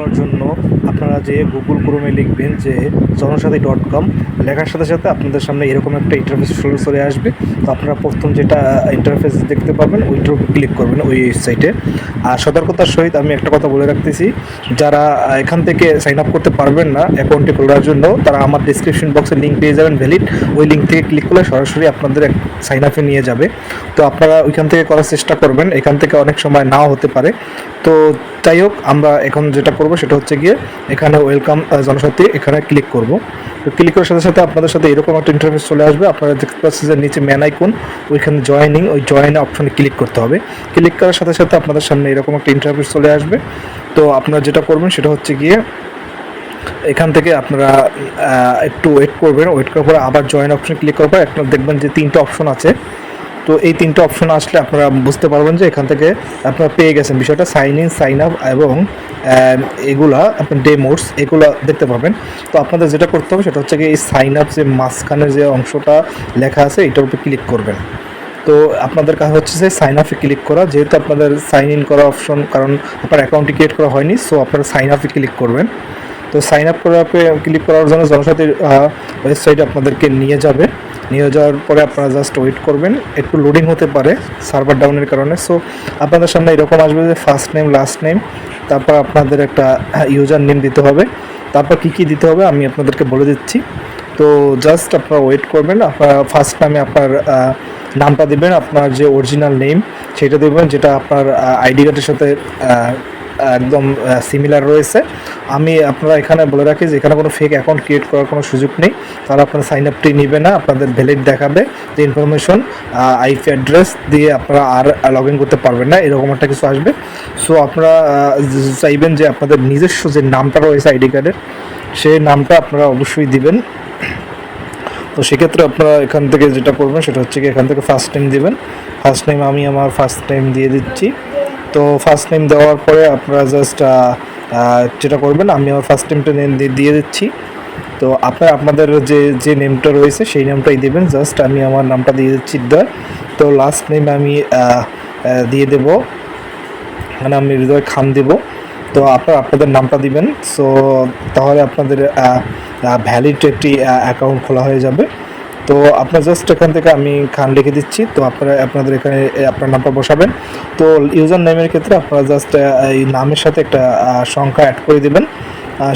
করার জন্য আপনারা যে গুগল ক্রোমে লিখবেন যে জনসাথী ডট কম লেখার সাথে সাথে আপনাদের সামনে এরকম একটা ইন্টারফেস চলে আসবে। তো আপনারা প্রথম যেটা ইন্টারফেস দেখতে পাবেন ওইটার ক্লিক করবেন ওই ওয়েবসাইটে আর সতর্কতার সহিত আমি একটা কথা বলে রাখতেছি, যারা এখান থেকে সাইন আপ করতে পারবেন না অ্যাকাউন্টটি খোলার জন্য, তারা আমার ডিসক্রিপশন বক্সে লিঙ্ক পেয়ে যাবেন ভ্যালিড ওই লিঙ্ক থেকে ক্লিক করলে সরাসরি আপনাদের সাইন আপে নিয়ে যাবে। তো আপনারা ওইখান থেকে করার চেষ্টা করবেন, এখান থেকে অনেক সময় নাও হতে পারে। তো যাই হোক, আমরা এখন যেটা করব সেটা হচ্ছে গিয়ে, এখানে ওয়েলকাম জনসাথী এখানে ক্লিক করব। তো ক্লিক করার সাথে সাথে আপনাদের সাথে এরকম একটা ইন্টারফেস চলে আসবে। আপনারা দেখতে পাচ্ছেন যে নিচে ম্যান আইকন ওইখানে জয়েনিং ওই জয়েন অপশনে ক্লিক করতে হবে। ক্লিক করার সাথে সাথে আপনাদের সামনে এরকম একটা ইন্টারফেস চলে আসবে। তো আপনারা যেটা করবেন সেটা হচ্ছে গিয়ে এখান থেকে আপনারা একটু ওয়েট করবেন। ওয়েট করার পরে আবার জয়েন অপশন ক্লিক করার পর আপনারা দেখবেন যে তিনটে অপশন আছে। তো এই তিনটে অপশন আসলে আপনারা বুঝতে পারবেন যে এখান থেকে আপনারা পেয়ে গেছেন বিষয়টা। সাইন ইন সাইন আপ এবং এগুলা আপনার ডেমোস এগুলা দেখতে পাবেন তো আপনাদের যেটা করতে হবে সেটা হচ্ছে কি এই সাইন আপ যে মাঝখানে যে অংশটা লেখা আছে, এটার উপর ক্লিক করবেন। তো আপনাদের কাজ হচ্ছে যে সাইন আপে ক্লিক করা। যেহেতু আপনাদের সাইন ইন করা অপশন কারণ আপনার অ্যাকাউন্টটি ক্রিয়েট করা হয়নি সো আপনারা সাইন আপে ক্লিক করবেন। তো সাইন আপ করার ক্লিক করার জন্য জনসাথীর ওয়েবসাইটে আপনাদেরকে নিয়ে যাবে। নিয়ে যাওয়ার পরে আপনারা জাস্ট ওয়েট করবেন। একটু লোডিং হতে পারে সার্ভার ডাউনের কারণে। সো আপনাদের সামনে এরকম আসবে যে ফার্স্ট নেম লাস্ট নেম তারপর আপনাদের একটা ইউজার নেম দিতে হবে। তারপর কী কী দিতে হবে আমি আপনাদেরকে বলে দিচ্ছি। তো জাস্ট আপনারা ওয়েট করবেন, আপনার ফার্স্ট নামে আপনার নামটা দেবেন, আপনার যে অরিজিনাল নেম সেটা দেবেন, যেটা আপনার আইডি কার্ডের সাথে একদম সিমিলার রয়েছে। আমি আপনারা এখানে বলে রাখি যে এখানে কোনো ফেক অ্যাকাউন্ট ক্রিয়েট করার কোনো সুযোগ নেই। তারা আপনার সাইন আপটি নেবে না, আপনাদের ভ্যালিড দেখাবে যে ইনফরমেশন আইপি অ্যাড্রেস দিয়ে আপনারা আর লগ ইন করতে পারবেন না, এরকম একটা কিছু আসবে। সো আপনারা চাইবেন যে আপনাদের নিজস্ব যে নামটা রয়েছে আইডি কার্ডের, সেই নামটা আপনারা অবশ্যই দিবেন। তো সেক্ষেত্রে আপনারা এখান থেকে যেটা করবেন, সেটা হচ্ছে কি এখান থেকে ফার্স্ট টাইম দিবেন। ফার্স্ট টাইম আমি আমার ফার্স্ট টাইম দিয়ে দিচ্ছি। তো ফার্স্ট টাইম দেওয়ার পরে আপনারা জাস্ট যেটা করবেন, আমি আমার ফার্স্ট টাইমটা দিয়ে দিচ্ছি। তো আপনারা আপনাদের যে যে নেমটা রয়েছে, সেই নেমটাই দেবেন। জাস্ট আমি আমার নামটা দিয়ে দিচ্ছি হৃদয় তো লাস্ট নেম আমি দিয়ে দেবো। মানে আমি হৃদয় খান দেব। তো আপনারা আপনাদের নামটা দিবেন। সো তাহলে আপনাদের ভ্যালিড একটি অ্যাকাউন্ট খোলা হয়ে যাবে। তো আপনার জাস্ট এখান থেকে আমি খান লিখে দিচ্ছি। তো আপনারা, আপনাদের এখানে আপনার নামটা বসাবেন। তো ইউজার নেমের ক্ষেত্রে আপনারা জাস্ট এই নামের সাথে একটা সংখ্যা অ্যাড করে দিবেন।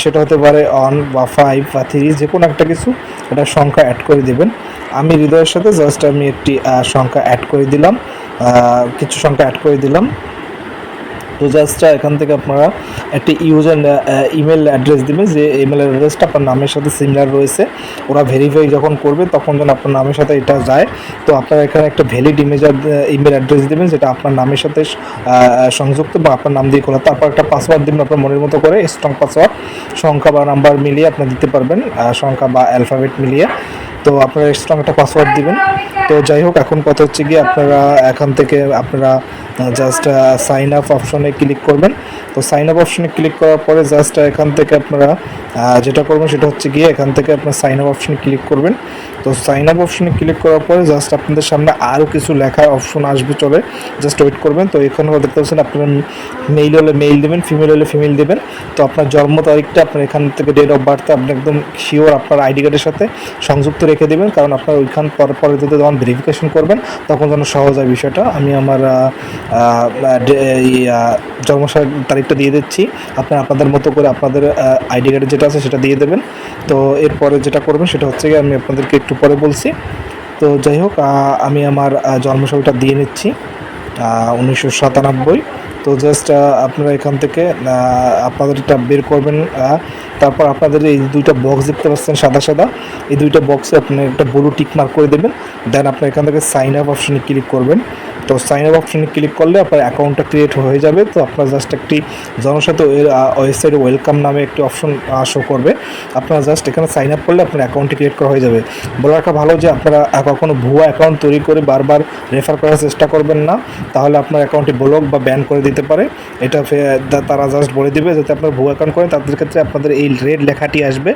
সেটা হতে পারে অন বা ফাইভ বা থ্রি যে কোনো একটা কিছু একটা সংখ্যা অ্যাড করে দিবেন। আমি হৃদয়ের সাথে জাস্ট আমি একটি সংখ্যা অ্যাড করে দিলাম। কিছু সংখ্যা অ্যাড করে দিলাম। তো জাস্ট এখান থেকে আপনারা একটি ইউজার ইমেল অ্যাড্রেস দেবেন, যে ইমেল অ্যাড্রেসটা আপনার নামের সাথে সিমিলার রয়েছে। ওরা ভেরিফাই যখন করবে, তখন যেন আপনার নামের সাথে এটা যায়। তো আপনারা এখানে একটা ভ্যালিড ইমেজ ইমেল অ্যাড্রেস দেবেন, যেটা আপনার নামের সাথে সংযুক্ত বা আপনার নাম দিয়ে খোলা। তারপর একটা পাসওয়ার্ড দেবেন আপনার মনের মতো করে স্ট্রং পাসওয়ার্ড সংখ্যা বা নাম্বার মিলিয়ে আপনি দিতে পারবেন সংখ্যা বা অ্যালফাবেট মিলিয়ে। তো আপনারা স্ট্রং একটা পাসওয়ার্ড দিবেন। তো যাই হোক, এখন কথা হচ্ছে গিয়ে আপনারা এখান থেকে আপনারা জাস্ট সাইন আপ অপশনে ক্লিক করবেন। তো সাইন আপ অপশনে ক্লিক করার পরে জাস্ট এখান থেকে আপনারা যেটা করবেন সেটা হচ্ছে গিয়ে এখান থেকে আপনার সাইন আপ অপশনে ক্লিক করবেন। তো সাইন আপ অপশনে ক্লিক করার পরে জাস্ট আপনাদের সামনে আরও কিছু লেখা অপশন আসবে চলে। জাস্ট ওয়েট করবেন। তো এখানে দেখতে পাচ্ছেন আপনারা মেইল হলে মেইল দেবেন ফিমেল হলে ফিমেল দেবেন। তো আপনার জন্ম তারিখটা আপনার এখান থেকে ডেট অফ বার্থ আপনি একদম শিওর আপনার আইডি কার্ডের সাথে সংযুক্ত রেখে দেবেন। কারণ আপনার ওইখান পরে পরে যখন ভেরিফিকেশন করবেন, তখন যেন সহজ হয় বিষয়টা। আমি আমার আহ, আহ, ডে- এই আহ, জন্ম তারিখটা দিয়ে দিচ্ছি। আপনার আপনাদের মতো করে আপনাদের আইডি কার্ডে যেটা আছে সেটা দিয়ে দেবেন। তো এরপরে যেটা করবেন সেটা হচ্ছে গিয়ে আমি আপনাদেরকে একটু পরে বলছি। তো যাই হোক আমি আমার আহ, দিয়ে নিচ্ছি। উনিশশো সাতানব্বই। তো জাস্ট আপনারা এখান থেকে আপনাদের এটা বের করবেন তারপর আপনাদের এই দুইটা বক্স দেখতে পাচ্ছেন সাদা সাদা। এই দুইটা বক্সে আপনি একটা ব্লু টিক মার্ক করে দেবেন। দেন আপনার এখান থেকে সাইন আপ অপশনে ক্লিক করবেন। তো সাইন আপ অপশনে ক্লিক করলে আপনার অ্যাকাউন্টটা ক্রিয়েট হয়ে যাবে। তো আপনার জাস্ট একটি জনসাথে ওয়েবসাইট ওয়েলকাম নামে একটি অপশন শো করবে। আপনারা জাস্ট এখানে সাইন আপ করলে আপনার অ্যাকাউন্টটি ক্রিয়েট করা হয়ে যাবে। বলা রাখা ভালো যে আপনারা কখনো ভুয়া অ্যাকাউন্ট তৈরি করে বারবার রেফার করার চেষ্টা করবেন না। তাহলে আপনার অ্যাকাউন্টটি ব্লক বা ব্যান করে দিতে পারে। এটা তারা জাস্ট বলে দিবে যাতে আপনার ভুয়া অ্যাকাউন্ট করেন। তাদের ক্ষেত্রে আপনাদের এই রেড লেখাটি আসবে।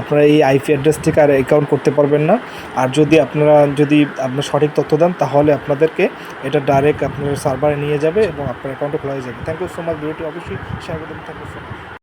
আপনারা এই আইপি অ্যাড্রেস থেকে আর অ্যাকাউন্ট করতে পারবেন না। আর যদি আপনারা, যদি আপনার সঠিক তথ্য দেন, তাহলে আপনাদেরকে এটা ডাইরেক্ট আপনার সার্ভারে নিয়ে যাবে এবং আপনার অ্যাকাউন্টে খোলা হয়ে যাবে। থ্যাংক ইউ সো মাচ ভিডিওটি অবশ্যই শেয়ার করবেন থ্যাংক ইউ সো মাচ